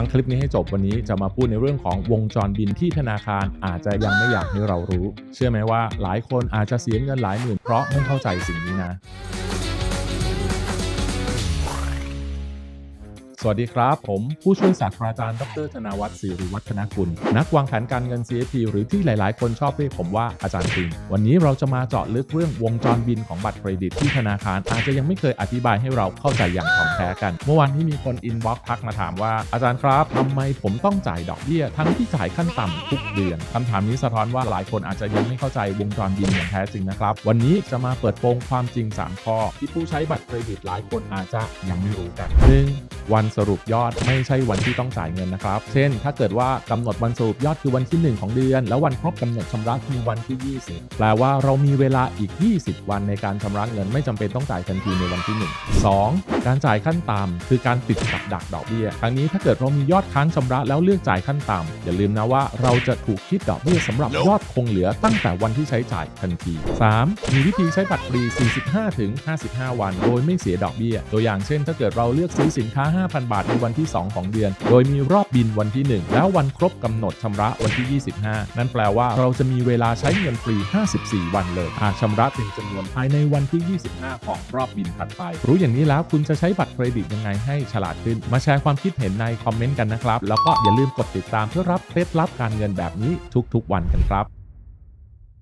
ฟังคลิปนี้ให้จบวันนี้จะมาพูดในเรื่องของวงจรบินที่ธนาคารอาจจะยังไม่อยากให้เรารู้ เชื่อไหมว่าหลายคนอาจจะเสียเงินหลายหมื่นเพราะไม่เข้าใจสิ่งนี้นะ สวัสดีครับ ผมผู้ช่วยศาสตราจารย์ดรธนวัฒน์ศิริวัฒนกุล นักวางแผนการเงิน CFP หรือที่หลาย ๆ คนชอบเรียกผมว่าอาจารย์ปิงวันนี้เราจะมาเจาะลึกเรื่องวงจรบินของบัตรเครดิตที่ธนาคาร อาจจะยังไม่เคยอธิบายให้เราเข้าใจอย่างถ่องแท้กัน เมื่อวานที่มีคนอินบ็อกซ์ทักมาถามว่าอาจารย์ครับทำไมผมต้องจ่ายดอกเบี้ยทั้งที่จ่ายขั้นต่ำทุกเดือนคำถามนี้สะท้อนว่าหลายคนอาจจะยังไม่เข้าใจวงจรบินอย่างแท้จริงนะครับ วันนี้จะมาเปิดโปงความจริง 3 ข้อ ที่ผู้ใช้บัตรเครดิตหลายคนอาจจะยังไม่รู้กันหนึ่ง วันสรุปยอดไม่ใช่วันที่ต้องจ่ายเงินนะครับ เช่น ถ้าเกิดว่ากำหนดวันสรุปยอดคือวันที่ 1 ของเดือน แล้ววันครบกำหนดชำระคือวันที่ 20 แปลว่าเรามีเวลาอีก 20 วันในการชำระเงินไม่จำเป็นต้องจ่ายทันทีในวันที่ 1 2. การจ่ายขั้นต่ำคือการติดกับดักดอกเบี้ยครั้งนี้ถ้าเกิดเรามียอดค้างชำระแล้วเลือกจ่ายขั้นต่ำอย่าลืมนะว่าเราจะถูกคิดดอกเบี้ยสำหรับยอดคงเหลือตั้งแต่วันที่ใช้จ่ายทันที 3. มีวิธีใช้บัตรฟรี 45ถึง55 วัน โดยไม่เสียดอกเบี้ย ตัวอย่างเช่น ถ้าเกิดเราเลือกซื้อสินค้า5,000 บาทในวันที่ 2 ของเดือน โดยมีรอบบินวันที่ 1 แล้ววันครบกำหนดชำระวันที่ 25 นั่นแปลว่าเราจะมีเวลาใช้เงินฟรี 54 วันเลยหากชำระเต็มจำนวนภายในวันที่ 25 ของรอบบินถัดไป รู้อย่างนี้แล้วคุณจะใช้บัตรเครดิตยังไงให้ฉลาดขึ้น มาแชร์ความคิดเห็นในคอมเมนต์กันนะครับ แล้วก็อย่าลืมกดติดตามเพื่อรับเคล็ดลับการเงินแบบนี้ทุกๆ วันกันครับ